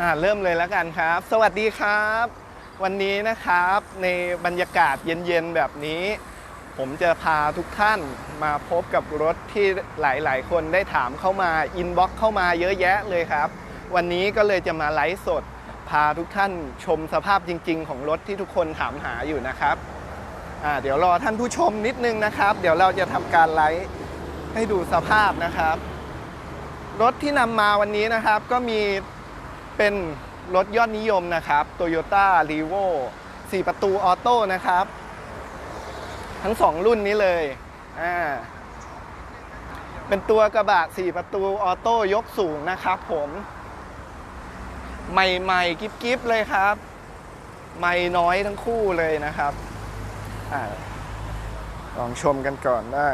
อ่าเริ่มเลยแล้วกันครับ สวัสดีครับ วันนี้นะครับในบรรยากาศเย็นๆ แบบนี้ ผมจะพาทุกท่านมาพบกับรถที่หลายๆ คนได้ถามเข้ามาอินบ็อกเข้ามาเยอะแยะเลยครับ วันนี้ก็เลยจะมาไลฟ์สด พาทุกท่านชมสภาพจริง ๆ ของรถที่ทุกคนถามหาอยู่นะครับอ่าเดี๋ยวรอท่านผู้ชมนิดนึงนะครับ เดี๋ยวเราจะทำการไลฟ์ให้ดูสภาพนะครับ รถที่นำมาวันนี้นะครับก็มี เป็นรถยอดนิยมนะครับ Toyota r e v o 4 ประตูออโต้นะครับ ทั้ง 2 รุ่นนี้เลยอ่าเป็นตัวกระบะ 4 ประตูออโต้ยกสูงนะครับผมใหม่ๆกิ๊บๆเลยครับ ไม่น้อยทั้งคู่เลยนะครับอลองชมกันก่อนได้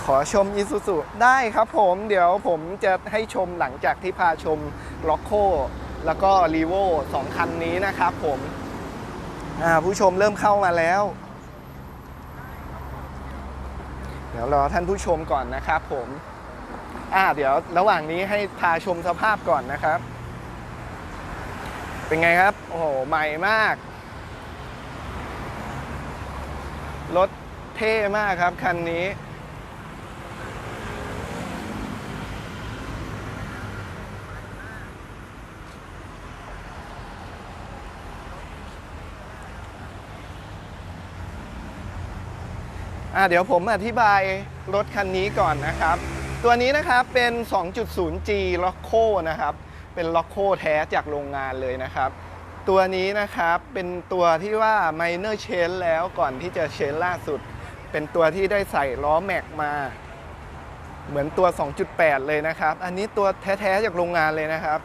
ขอชมอีซูซูได้ครับผมเดี๋ยวผมจะให้ชมหลังจากที่พาชมล็อกโคแล้วก็รีโวสองคันนี้นะครับผมผู้ชมเริ่มเข้ามาแล้ว เดี๋ยวรอท่านผู้ชมก่อนนะครับผมอ่าเดี๋ยวระหว่างนี้ให้พาชมสภาพก่อนนะครับ เป็นไงครับ โอ้โห ใหม่มาก รถเท่มากครับคันนี้ เดี๋ยวผมอธิบายรถคันนี้ก่อนนะครับ ตัวนี้นะครับเป็น 2.0G Loco นะครับ เป็น Loco แท้จากโรงงานเลยนะครับ ตัวนี้นะครับเป็นตัวที่ว่า Minor Change แล้วก่อนที่จะเชนล่าสุด เป็นตัวที่ได้ใส่ล้อแม็กมา เหมือนตัว 2.8 เลยนะครับ อันนี้ตัวแท้ๆจากโรงงานเลยนะครับ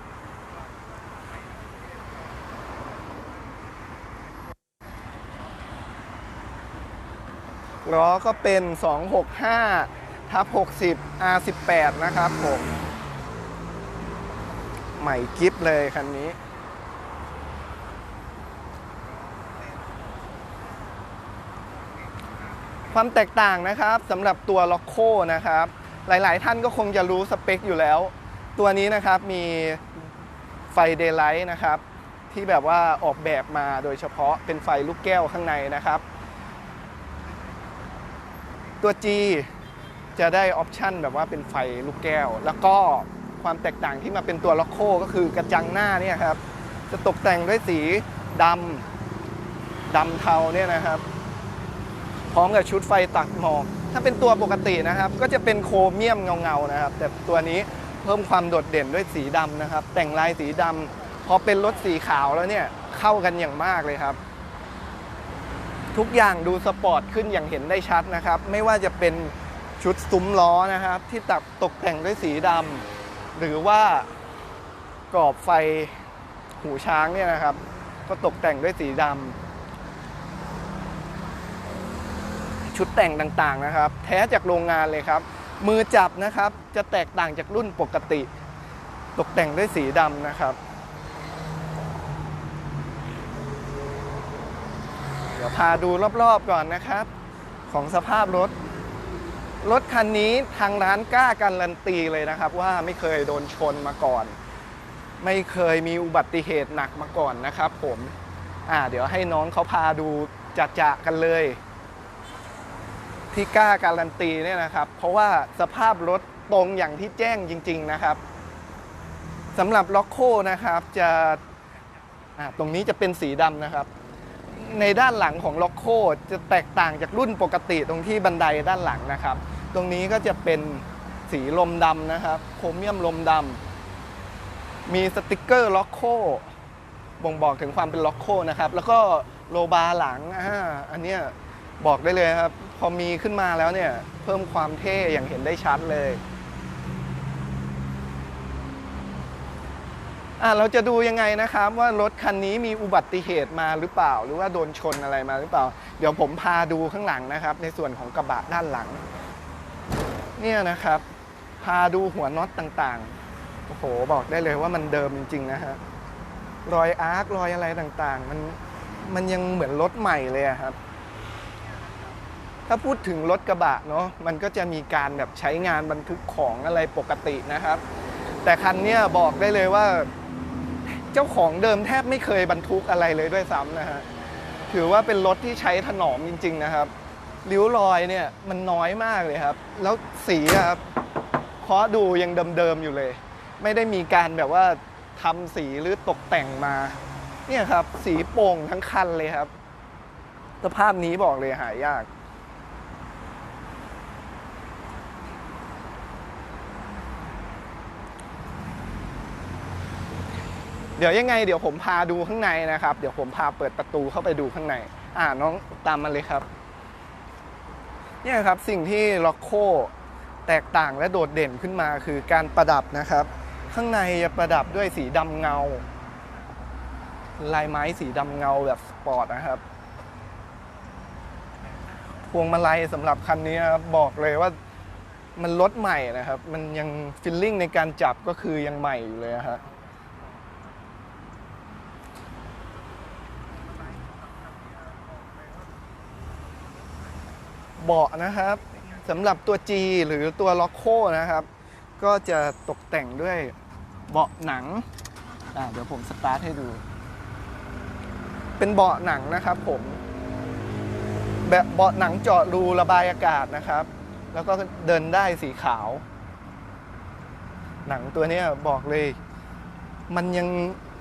ล้อก็เป็น 265ทับ60 R18 นะครับผม ใหม่กิฟเลยคันนี้ความแตกต่างนะครับสำหรับตัวล็อกโคนะครับ หลายๆ ท่านก็คงจะรู้สเปคอยู่แล้ว ตัวนี้นะครับมีไฟเดย์ไลท์นะครับ ที่แบบว่าออกแบบมาโดยเฉพาะเป็นไฟลูกแก้วข้างในนะครับ ตัว G จะได้ออปชันแบบว่าเป็นไฟลูกแก้ว แล้วก็ความแตกต่างที่มาเป็นตัวล็อกโคก็คือกระจังหน้าเนี่ยครับ จะตกแต่งด้วยสีดำดำเทาเนี่ยนะครับ พร้อมกับชุดไฟตักหมอก ถ้าเป็นตัวปกตินะครับ ก็จะเป็นโครเมียมเงาๆนะครับ แต่ตัวนี้เพิ่มความโดดเด่นด้วยสีดำนะครับ แต่งลายสีดำพอเป็นรถสีขาวแล้วเนี่ยเข้ากันอย่างมากเลยครับ ทุกอย่างดูสปอร์ตขึ้นอย่างเห็นได้ชัดนะครับ ไม่ว่าจะเป็นชุดซุ้มล้อนะครับ ที่ตัดตกแต่งด้วยสีดำหรือว่ากรอบไฟหูช้างเนี่ยนะครับ ก็ตกแต่งด้วยสีดำชุดแต่งต่างๆนะครับ แท้จากโรงงานเลยครับ มือจับนะครับจะแตกต่างจากรุ่นปกติ ตกแต่งด้วยสีดำนะครับ ดี๋ยวพาดูรอบๆก่อนนะครับ ของสภาพรถ รถคันนี้ทางร้านกล้าการันตีเลยนะครับ ว่าไม่เคยโดนชนมาก่อน ไม่เคยมีอุบัติเหตุหนักมาก่อนนะครับ ผมอ่าเดี๋ยวให้น้องเขาพาดูจะจะกันเลย ที่กล้าการันตีเนี่ยนะครับ เพราะว่าสภาพรถตรงอย่างที่แจ้งจริง ๆนะครับสำหรับล็อกโคนะครับจะตรงนี้จะเป็นสีดำนะครับ ในด้านหลังของล็อกโคจะแตกต่างจากรุ่นปกติตรงที่บันไดด้านหลังนะครับ ตรงนี้ก็จะเป็นสีลมดำนะครับ โครเมียมลมดำมีสติกเกอร์ล็อกโคบ่งบอกถึงความเป็นล็อกโคนะครับ แล้วก็โลบาร์หลังอ่าอันเนี้ยบอกได้เลยครับ พอมีขึ้นมาแล้วเนี่ย เพิ่มความเท่อย่างเห็นได้ชัดเลย อะ เราจะดูยังไงนะครับว่ารถคันนี้มีอุบัติเหตุมาหรือเปล่า หรือว่าโดนชนอะไรมาหรือเปล่า เดี๋ยวผมพาดูข้างหลังนะครับ ในส่วนของกระบะด้านหลัง เนี่ยนะครับ พาดูหัวน็อตต่างๆโอ้โหบอกได้เลยว่ามันเดิมจริงๆนะฮะรอยอาร์ครอยอะไรต่างๆ มันมันยังเหมือนรถใหม่เลยครับ ถ้าพูดถึงรถกระบะเนาะมันก็จะมีการแบบใช้งานบรรทุกของอะไรปกตินะครับแแต่คันเนี้ยบอกได้เลยว่า เจ้าของเดิมแทบไม่เคยบรรทุกอะไรเลยด้วยซ้ำนะฮะถือว่าเป็นรถที่ใช้ถนอมจริง ๆ นะครับริ้วรอยเนี่ยมันน้อยมากเลยครับ แล้วสีครับเคาะดูยังเดิมๆอยู่เลย ไม่ได้มีการแบบว่าทำสีหรือตกแต่งมา เนี่ยครับ สีโป่งทั้งคันเลยครับ สภาพนี้บอกเลยหายาก เดี๋ยวยังไงเดี๋ยวผมพาดูข้างในนะครับ เดี๋ยวผมพาเปิดประตูเข้าไปดูข้างใน อ่าน้องตามมาเลยครับ เนี่ยครับสิ่งที่ล็อกโคแตกต่างและโดดเด่นขึ้นมาคือการประดับนะครับ ข้างในจะประดับด้วยสีดำเงา ลายไม้สีดำเงาแบบสปอร์ตนะครับพวงมาลัยสำหรับคันนี้ครับบอกเลยว่ามันรถใหม่นะครับ มันยังฟิลลิ่งในการจับก็คือยังใหม่อยู่เลยอะฮ เบาะนะครับสำหรับตัว G หรือตัวล็อกโคนะครับ ก็จะตกแต่งด้วยเบาะหนังเดี๋ยวผมสตาร์ทให้ดู เป็นเบาะหนังนะครับผมแบบเบาะหนังเจาะรูระบายอากาศนะครับ แล้วก็เดินได้สีขาว หนังตัวนี้บอกเลย มันยัง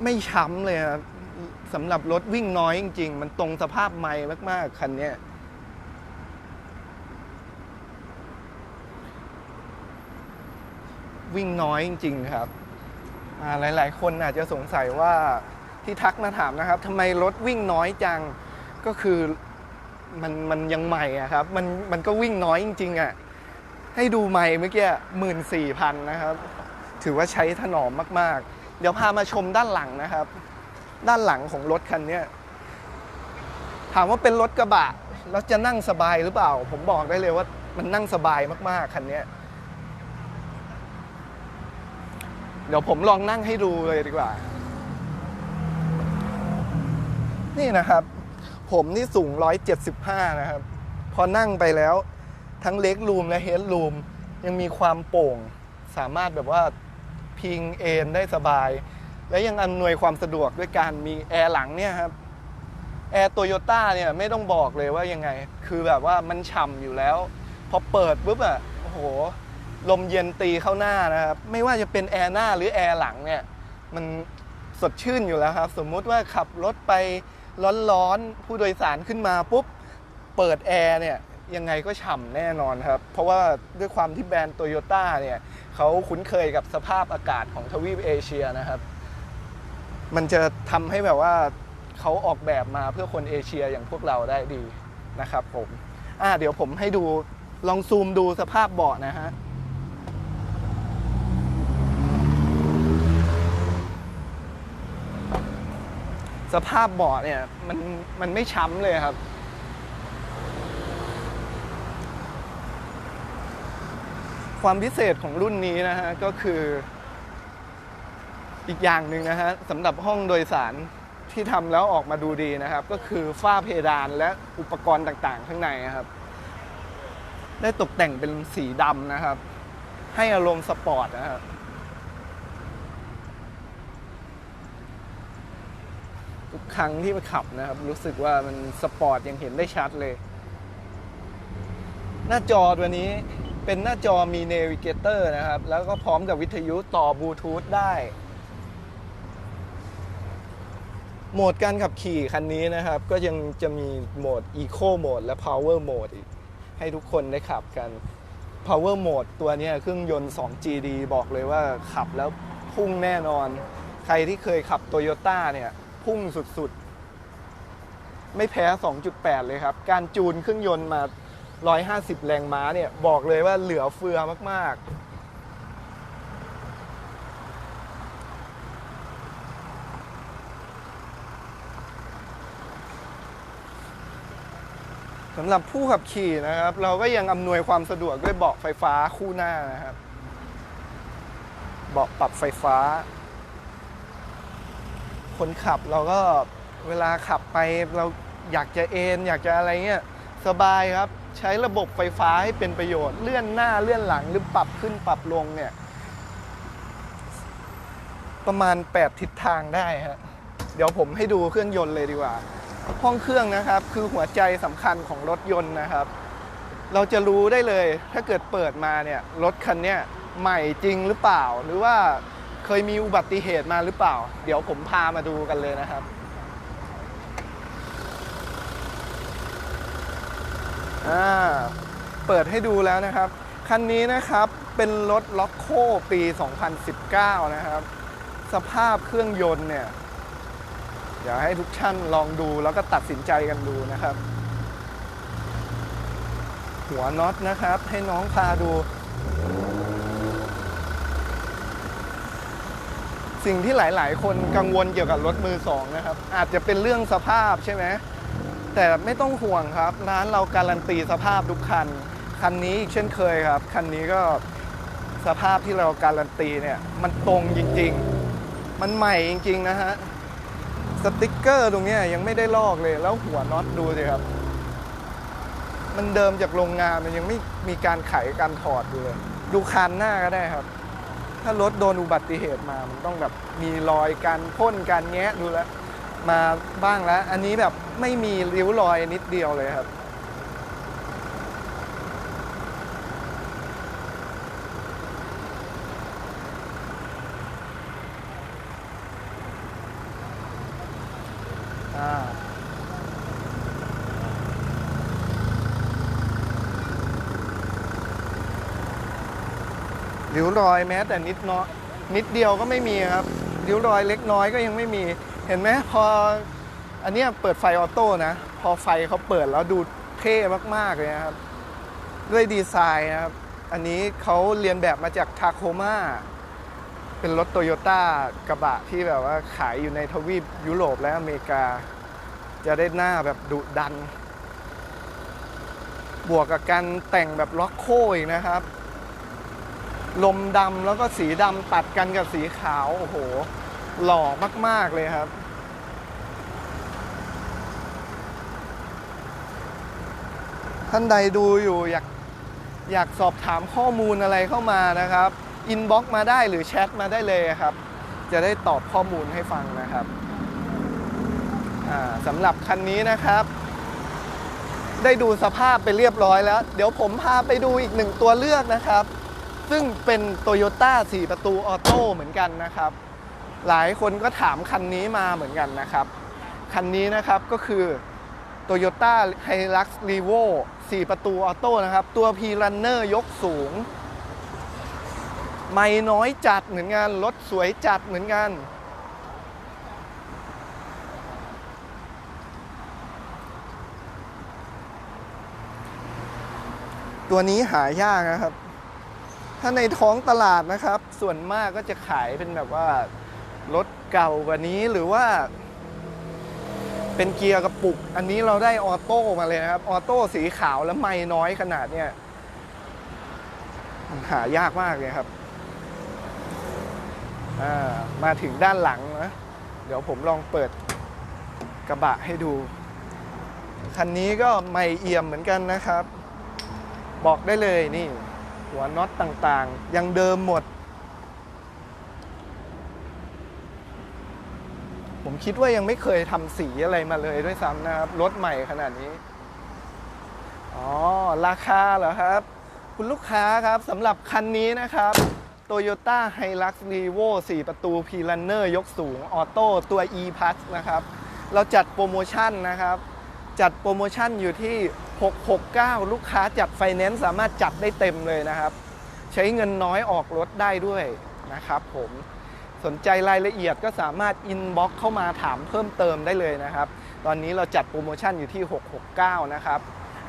ไม่ช้ำเลยครับสำหรับรถวิ่งน้อยจริง ๆ มันตรงสภาพไม้มาก ๆ คันนี้ วิ่งน้อยจริง ๆ ครับหลาย ๆ คนอาจจะสงสัยว่าที่ทักมาถามนะครับทำไมรถวิ่งน้อยจังก็คือมันมันยังใหม่อะครับ มันมันก็วิ่งน้อยจริง ๆอะให้ดูใหม่เมื่อกี้หมื่นสี่พันนะครับ ถือว่าใช้ถนอมมาก ๆ เดี๋ยวพามาชมด้านหลังนะครับ ด้านหลังของรถคันนี้ถามว่าเป็นรถกระบะ แล้วจะนั่งสบายหรือเปล่า ผมบอกได้เลยว่ามันนั่งสบายมาก ๆ คันนี้ย เดี๋ยวผมลองนั่งให้ดูเลยดีกว่า นี่นะครับ ผมนี่สูง 175 นะครับ พอนั่งไปแล้ว ทั้งเล็กรูมและเฮดรูมยังมีความโป่ง สามารถแบบว่าพิงเอนได้สบาย และยังอำนวยความสะดวกด้วยการมีแอร์หลังเนี่ยครับแอร์โตโยต้าเนี่ยไม่ต้องบอกเลยว่ายังไง คือแบบว่ามันฉ่ำอยู่แล้ว พอเปิดปุ๊บอะโอ้โห ลมเย็นตีเข้าหน้านะครับไม่ว่าจะเป็นแอร์หน้าหรือแอร์หลังเนี่ยมันสดชื่นอยู่แล้วครับ สมมุติว่าขับรถไปร้อนๆผู้โดยสารขึ้นมาปุ๊บเปิดแอร์เนี่ยยังไงก็ฉ่ำแน่นอนครับ เพราะว่าด้วยความที่แบรนด์โตโยต้าเนี่ยเขาคุ้นเคยกับสภาพอากาศของทวีปเอเชียนะครับ มันจะทำให้แบบว่าเขาออกแบบมาเพื่อคนเอเชียอย่างพวกเราได้ดีนะครับผมอ่าเดี๋ยวผมให้ดูลองซูมดูสภาพเบาะนะฮะ สภาพเบาะเนี่ยมันมันไม่ช้ำเลยครับ ความพิเศษของรุ่นนี้นะฮะก็คือ อีกอย่างหนึ่งนะฮะสำหรับห้องโดยสารที่ทำแล้วออกมาดูดีนะครับ ก็คือฝ้าเพดานและอุปกรณ์ต่างๆ ข้างในครับ ได้ตกแต่งเป็นสีดำนะครับ ให้อารมณ์สปอร์ตนะครับ ทุกครั้งที่มาขับนะครับ รู้สึกว่ามันสปอร์ตยังเห็นได้ชัดเลย หน้าจอตัวนี้เป็นหน้าจอมีเนวิเกเตอร์นะครับ แล้วก็พร้อมกับวิทยุต่อบลูทูธได้ โหมดการขับขี่คันนี้นะครับ ก็ยังจะมีโหมด Eco Mode และ Power Mode อีก ให้ทุกคนได้ขับกัน Power Mode ตัวนี้เครื่องยนต์ 2GD บอกเลยว่าขับแล้วพุ่งแน่นอน ใครที่เคยขับ Toyota เนี่ย พุ่งสุดๆ ไม่แพ้ 2.8 เลยครับ การจูนเครื่องยนต์มา 150 แรงม้าเนี่ย บอกเลยว่าเหลือเฟือมากๆสำหรับผู้ขับขี่นะครับ เราก็ยังอำนวยความสะดวกด้วยเบาะไฟฟ้าคู่หน้านะครับ เบาะปรับไฟฟ้า คนขับเราก็เวลาขับไปเราอยากจะเอนอยากจะอะไรเงี้ยสบายครับ ใช้ระบบไฟฟ้าให้เป็นประโยชน์เลื่อนหน้าเลื่อนหลังหรือปรับขึ้นปรับลงเนี่ย ประมาณ 8 ทิศทางได้ฮะเดี๋ยวผมให้ดูเครื่องยนต์เลยดีกว่า ห้องเครื่องนะครับ คือหัวใจสำคัญของรถยนต์นะครับ เราจะรู้ได้เลย ถ้าเกิดเปิดมาเนี่ยรถคันเนี้ยใหม่จริงหรือเปล่าหรือว่า เคยมีอุบัติเหตุมาหรือเปล่า เดี๋ยวผมพามาดูกันเลยนะครับ อ่า เปิดให้ดูแล้วนะครับ คันนี้นะครับเป็นรถล็อกโคปี 2019 นะครับ สภาพเครื่องยนต์เนี่ยเดี๋ยวให้ทุกท่านลองดูแล้วก็ตัดสินใจกันดูนะครับ หัวน็อตนะครับ ให้น้องพาดู สิ่งที่หลาย ๆ คนกังวลเกี่ยวกับรถมือสองนะครับ อาจจะเป็นเรื่องสภาพใช่ไหมแต่ไม่ต้องห่วงครับ ร้านเราการันตีสภาพทุกคัน คันนี้อีกเช่นเคยครับ คันนี้ก็สภาพที่เราการันตีเนี่ย มันตรงจริง ๆ มันใหม่จริง ๆ นะฮะสติกเกอร์ตรงนี้ยังไม่ได้ลอกเลยแล้วหัวน็อตดูสิครับ มันเดิมจากโรงงานมันยังไม่มีการไขการถอดดูเลย ดูคานหน้าก็ได้ครับ ถ้ารถโดนอุบัติเหตุมา มันต้องแบบมีรอยการพ่นการแงะดูแลมาบ้างแล้ว อันนี้แบบไม่มีริ้วรอยนิดเดียวเลยครับ วรอยแม้แต่นิดน้อยนิดเดียวก็ไม่มีครับริ้วรอยเล็กน้อยก็ยังไม่มี เห็นไหมพออันนี้เปิดไฟออโต้นะ พอไฟเขาเปิดแล้วดูเท่มาก ๆ เลยนะครับ ด้วยดีไซน์นะครับ อันนี้เขาเรียนแบบมาจากทาโคมาเป็นรถโตโยต้ากระบะที่แบบว่าขายอยู่ในทวีปยุโรปและอเมริกา จะได้หน้าแบบดุดัน บวกกับการแต่งแบบล็อกโคอีกนะครับ ลมดำแล้วก็สีดำตัดกันกับสีขาว โอ้โห หล่อมาก ๆ เลยครับ ท่านใดดูอยู่อยากอยากสอบถามข้อมูลอะไรเข้ามานะครับ อินบ็อกมาได้หรือแชทมาได้เลยครับ จะได้ตอบข้อมูลให้ฟังนะครับสำหรับคันนี้นะครับ ได้ดูสภาพไปเรียบร้อยแล้ว เดี๋ยวผมพาไปดูอีกหนึ่งตัวเลือกนะครับ ซึ่งเป็น t o y ยต้า4ประตูออโต้เหมือนกันนะครับ หลายคนก็ถามคันนี้มาเหมือนกันนะครับ คันนี้นะครับก็คือ Toyota Hilux Revo 4 ประตูออโต้นะครับ ตัว P-Runner ยกสูง ไม่น้อยจัดเหมือนกัน รถสวยจัดเหมือนกันตัวนี้หายากนะครับ ถ้าในท้องตลาดนะครับ ส่วนมากก็จะขายเป็นแบบว่ารถเก่ากว่านี้หรือว่า เป็นเกียร์กระปุก อันนี้เราได้ออโต้มาเลยนะครับ ออโต้สีขาวแล้วไม่น้อยขนาดเนี้ยมันหายากมากเลยครับามาถึงด้านหลังนะ เดี๋ยวผมลองเปิดกระบะให้ดู คันนี้ก็ไม่เอี่ยมเหมือนกันนะครับ บอกได้เลยนี่ หัวน็อตต่างๆ ยังเดิมหมด ผมคิดว่ายังไม่เคยทำสีอะไรมาเลยด้วยซ้ำนะครับ รถใหม่ขนาดนี้ อ๋อ ราคาเหรอครับ คุณลูกค้าครับสำหรับคันนี้นะครับ Toyota Hilux Revo 4 ประตู P-Runner ยกสูงออโต้ตัว e p a s นะครับ เราจัดโปรโมชั่นนะครับ จัดโปรโมชั่นอยู่ที่ 669 ลูกค้าจัดไฟแนนซ์สามารถจัดได้เต็มเลยนะครับ ใช้เงินน้อยออกรถได้ด้วยนะครับผมสนใจรายละเอียดก็สามารถอินบ็อกเข้ามาถามเพิ่มเติมได้เลยนะครับ ตอนนี้เราจัดโปรโมชั่นอยู่ที่ 669 นะครับ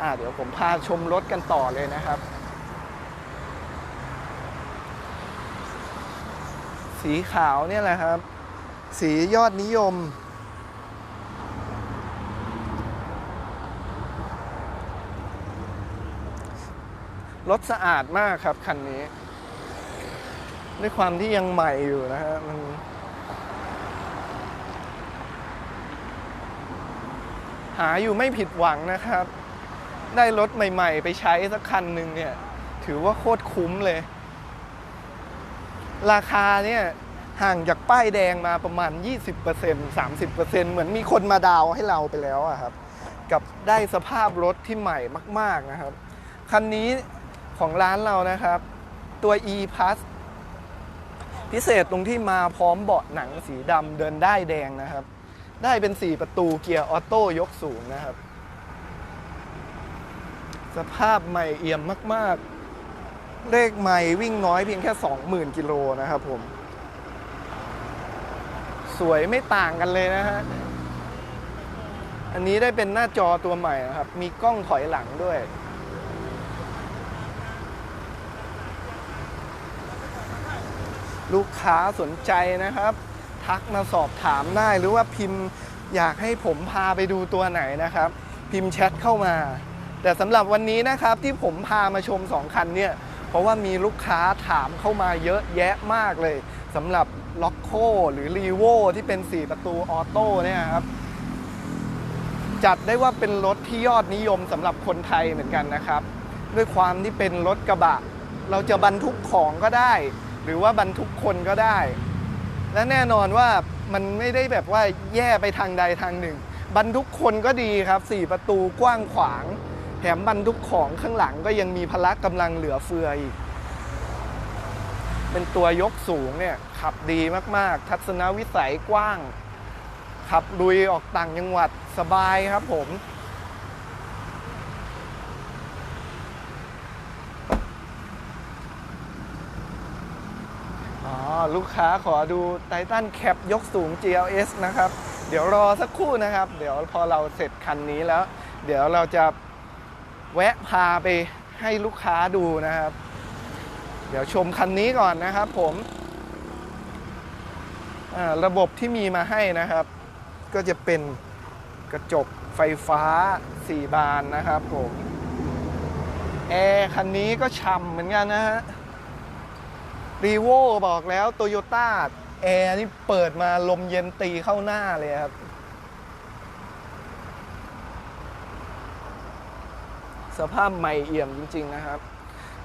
อ่าเดี๋ยวผมพาชมรถกันต่อเลยนะครับ สีขาวเนี่ยแหละครับ สียอดนิยม รถสะอาดมากครับคันนี้ ด้วยความที่ยังใหม่อยู่นะฮะมันหาอยู่ไม่ผิดหวังนะครับ ได้รถใหม่ๆ ไปใช้สักคันหนึ่งเนี่ย ถือว่าโคตรคุ้มเลย ราคาเนี่ย ห่างจากป้ายแดงมาประมาณ 20% 30%เหมือนมีคนมาดาวให้เราไปแล้วอะครับ กับได้สภาพรถที่ใหม่มาก ๆนะครับ คันนี้ ของร้านเรานะครับ ตัว e plus พิเศษตรงที่มาพร้อมเบาะหนังสีดำเดินได้แดงนะครับ ได้เป็น 4 ประตูเกียร์ออโต้ยกสูงนะครับ สภาพใหม่เอี่ยมมาก ๆ เลขใหม่วิ่งน้อยเพียงแค่ 20,000 กิโลนะครับผม สวยไม่ต่างกันเลยนะฮะ อันนี้ได้เป็นหน้าจอตัวใหม่นะครับ มีกล้องถอยหลังด้วย ลูกค้าสนใจนะครับ ทักมาสอบถามได้หรือว่าพิมพ์อยากให้ผมพาไปดูตัวไหนนะครับ พิมพ์แชทเข้ามา แต่สำหรับวันนี้นะครับที่ผมพามาชม 2 คันเนี่ย เพราะว่ามีลูกค้าถามเข้ามาเยอะแยะมากเลยสำหรับล็อกโคหรือรีโวที่เป็น 4 ประตูออโต้เนี่ยครับ จัดได้ว่าเป็นรถที่ยอดนิยมสำหรับคนไทยเหมือนกันนะครับ ด้วยความที่เป็นรถกระบะ เราจะบรรทุกของก็ได้ หรือว่าบรรทุกคนก็ได้ และแน่นอนว่ามันไม่ได้แบบว่าแย่ไปทางใดทางหนึ่ง บรรทุกคนก็ดีครับ 4 ประตูกว้างขวาง แถมบรรทุกของข้างหลังก็ยังมีพละกำลังเหลือเฟืออีก เป็นตัวยกสูงเนี่ยขับดีมากๆ ทัศนวิสัยกว้าง ขับลุยออกต่างจังหวัดสบายครับผม ลูกค้าขอดูไททันแคปยกสูง GLS นะครับ เดี๋ยวรอสักครู่นะครับ เดี๋ยวพอเราเสร็จคันนี้แล้ว เดี๋ยวเราจะแวะพาไปให้ลูกค้าดูนะครับ เดี๋ยวชมคันนี้ก่อนนะครับผมระบบที่มีมาให้นะครับ ก็จะเป็นกระจกไฟฟ้า 4 บานนะครับผม แอร์คันนี้ก็ฉ่ำเหมือนกันนะฮะ รีโวบอกแล้วโตโยต้าแอร์นี่เปิดมาลมเย็นตีเข้าหน้าเลยครับ สภาพใหม่เอี่ยมจริง ๆ นะครับ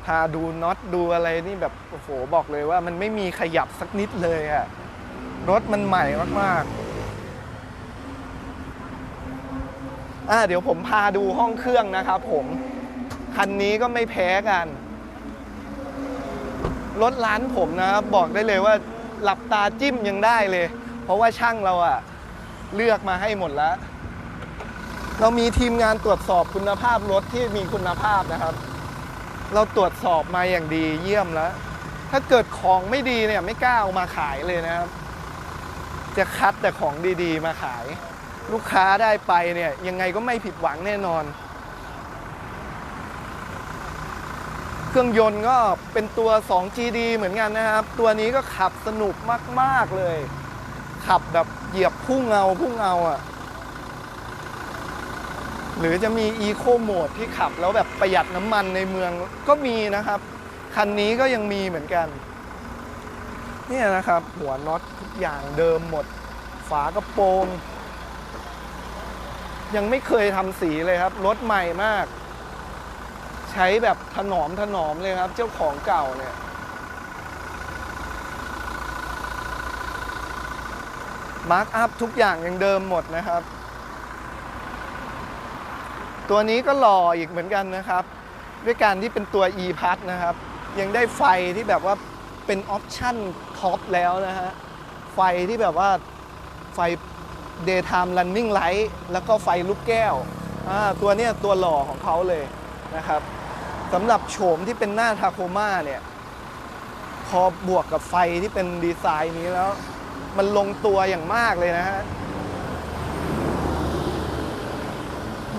พาดูน็อตดูอะไรนี่แบบ โอ้โห บอกเลยว่ามันไม่มีขยับสักนิดเลยอะรถมันใหม่มากๆอ่าเดี๋ยวผมพาดูห้องเครื่องนะครับผม คันนี้ก็ไม่แพ้กัน รถร้านผมนะครับบอกได้เลยว่าหลับตาจิ้มยังได้เลย เพราะว่าช่างเราอะเลือกมาให้หมดแล้ว เรามีทีมงานตรวจสอบคุณภาพรถที่มีคุณภาพนะครับ เราตรวจสอบมาอย่างดีเยี่ยมแล้ว ถ้าเกิดของไม่ดีเนี่ยไม่กล้าเอามาขายเลยนะครับ จะคัดแต่ของดีๆ มาขาย ลูกค้าได้ไปเนี่ยยังไงก็ไม่ผิดหวังแน่นอน เครื่องยนต์ก็เป็นตัว 2GD เหมือนกันนะครับ ตัวนี้ก็ขับสนุกมาก ๆ เลย ขับแบบเหยียบพุ่งเงาพุ่งเงาอะ่ะ หรือจะมี Eco Mode ที่ขับแล้วแบบประหยัดน้ำมันในเมืองก็มีนะครับ คันนี้ก็ยังมีเหมือนกัน เนี่ยนะครับ หัวน็อตทุกอย่างเดิมหมด ฝากระโปรง ยังไม่เคยทำสีเลยครับ รถใหม่มาก ใช้แบบถนอมถนอมเลยครับ เจ้าของเก่าเนี่ยมาร์กอัพทุกอย่างยังเดิมหมดนะครับ ตัวนี้ก็หล่ออีกเหมือนกันนะครับ ด้วยการที่เป็นตัว e p a s นะครับ ยังได้ไฟที่แบบว่าเป็นออปชั่นท็อปแล้วนะฮะ ไฟที่แบบว่าไฟ daytime running light แล้วก็ไฟลูกแก้วอ่าตัวเนี้ยตัวหล่อของเขาเลยนะครับ สำหรับโฉมที่เป็นหน้าทาโคมาเนี่ย พอบวกกับไฟที่เป็นดีไซน์นี้แล้ว มันลงตัวอย่างมากเลยนะฮะ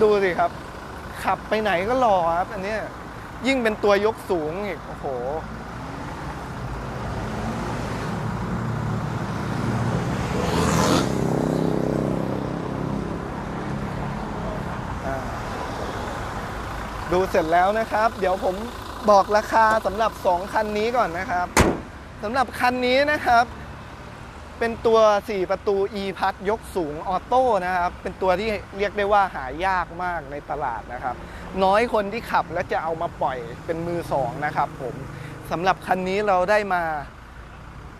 ดูสิครับ ขับไปไหนก็หล่อครับ อันนี้ยยิ่งเป็นตัวยกสูงอีก โอ้โห ดูเสร็จแล้วนะครับ เดี๋ยวผมบอกราคาสำหรับ 2 คันนี้ก่อนนะครับสำหรับคันนี้นะครับ เป็นตัว 4 ประตู e พัดยกสูงออโต้นะครับ เป็นตัวที่เรียกได้ว่าหายากมากในตลาดนะครับ น้อยคนที่ขับและจะเอามาปล่อยเป็นมือสองนะครับผมสำหรับคันนี้เราได้มา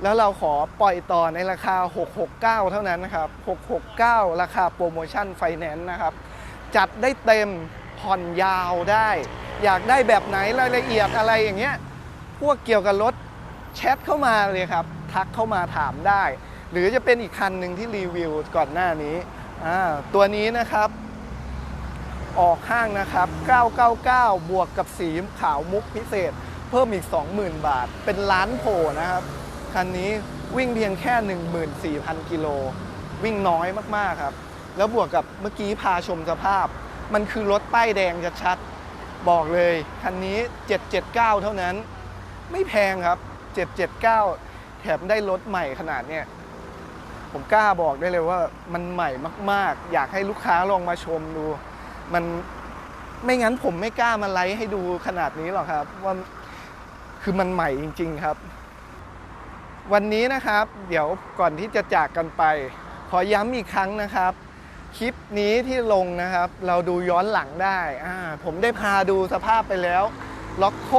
แล้วเราขอปล่อยต่อในราคา 669 เท่านั้นนะครับ 669 ราคาโปรโมชั่นไฟแนนซ์นะครับ จัดได้เต็ม ผ่อนยาวได้ อยากได้แบบไหนรายละเอียดอะไรอย่างเงี้ยพวกเกี่ยวกับรถแชทเข้ามาเลยครับ ทักเข้ามาถามได้ หรือจะเป็นอีกคันหนึ่งที่รีวิวก่อนหน้านี้ตัวนี้นะครับ ออกห้างนะครับ 999 บวกกับสีขาวมุกพิเศษ เพิ่มอีก 20,000 บาท เป็นล้านโผนะครับ คันนี้วิ่งเพียงแค่ 14,000 กิโล วิ่งน้อยมาก ๆ ครับ แล้วบวกกับเมื่อกี้พาชมสภาพ มันคือรถป้ายแดงชัดๆบอกเลยคันนี้ 779 เท่านั้น ไม่แพงครับ 779 แถมได้รถใหม่ขนาดเนี้ยผมกล้าบอกได้เลยว่ามันใหม่มาก ๆ อยากให้ลูกค้าลองมาชมดู มันไม่งั้นผมไม่กล้ามาไลฟ์ให้ดูขนาดนี้หรอกครับ ว่าคือมันใหม่จริง ๆครับ วันนี้นะครับ เดี๋ยวก่อนที่จะจากกันไป ขอย้ำอีกครั้งนะครับ คลิปนี้ที่ลงนะครับ เราดูย้อนหลังได้อ่าผมได้พาดูสภาพไปแล้วล็อกโค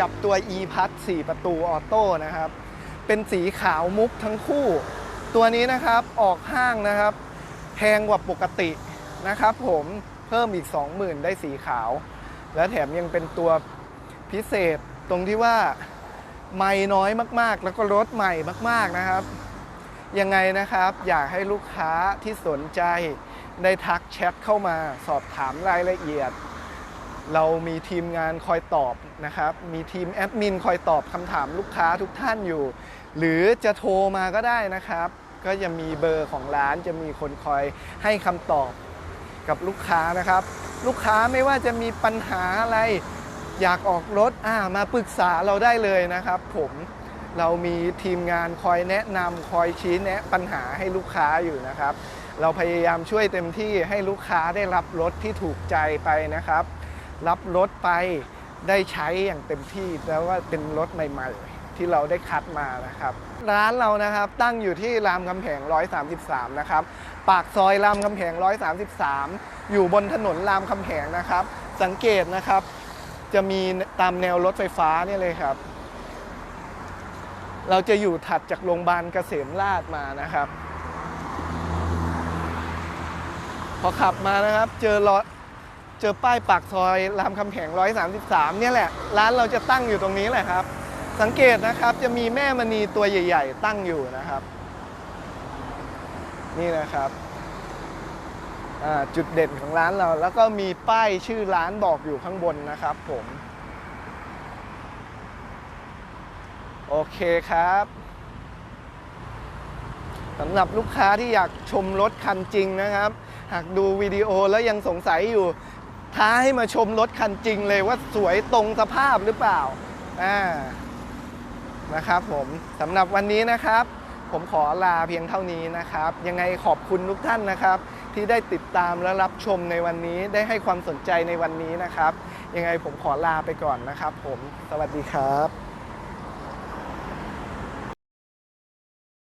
กับตัว e p a s 4ประตูออโต้นะครับ เป็นสีขาวมุกทั้งคู่ ตัวนี้นะครับออกห้างนะครับ แพงกว่าปกตินะครับ ผมเพิ่มอีก 20,000 ได้สีขาว และแถมยังเป็นตัวพิเศษตรงที่ว่าไม่น้อยมากๆ แล้วก็รถใหม่มาก ๆนะครับ ยังไงนะครับ อยากให้ลูกค้าที่สนใจได้ทักแชทเข้ามาสอบถามรายละเอียด เรามีทีมงานคอยตอบนะครับ มีทีมแอดมินคอยตอบคำถามลูกค้าทุกท่านอยู่ หรือจะโทรมาก็ได้นะครับ ก็จะมีเบอร์ของร้านจะมีคนคอยให้คำตอบกับลูกค้านะครับ ลูกค้าไม่ว่าจะมีปัญหาอะไร อยากออกรถอ่ามาปรึกษาเราได้เลยนะครับ ผม เรามีทีมงานคอยแนะนำคอยชี้แนะปัญหาให้ลูกค้าอยู่นะครับ เราพยายามช่วยเต็มที่ให้ลูกค้าได้รับรถที่ถูกใจไปนะครับ รับรถไปได้ใช้อย่างเต็มที่แล้วว่าเป็นรถใหม่ๆ ที่เราได้คัดมานะครับ ร้านเรานะครับตั้งอยู่ที่รามคำแหง 133 นะครับ ปากซอยรามคำแหง 133 อยู่บนถนนรามคำแหงนะครับ สังเกตนะครับ จะมีตามแนวรถไฟฟ้าเนี่ยเลยครับ เราจะอยู่ถัดจากโรงพยาบาลเกษมราชมานะครับ พอขับมานะครับ เจอรถเจอป้ายปากซอยรามคำแหง133 เนี่ยแหละ ร้านเราจะตั้งอยู่ตรงนี้แหละครับ สังเกตนะครับจะมีแม่มณีตัวใหญ่ ๆ ตั้งอยู่นะครับ นี่นะครับจุดเด่นของร้านเราแล้วก็มีป้ายชื่อร้านบอกอยู่ข้างบนนะครับผม โอเคครับสำหรับลูกค้าที่อยากชมรถคันจริงนะครับ หากดูวิดีโอแล้วยังสงสัยอยู่ ท้าให้มาชมรถคันจริงเลยว่าสวยตรงสภาพหรือเปล่าอ่านะครับผมสำหรับวันนี้นะครับ ผมขอลาเพียงเท่านี้นะครับ ยังไงขอบคุณทุกท่านนะครับ ที่ได้ติดตามและรับชมในวันนี้ได้ให้ความสนใจในวันนี้นะครับ ยังไงผมขอลาไปก่อนนะครับ ผมสวัสดีครับ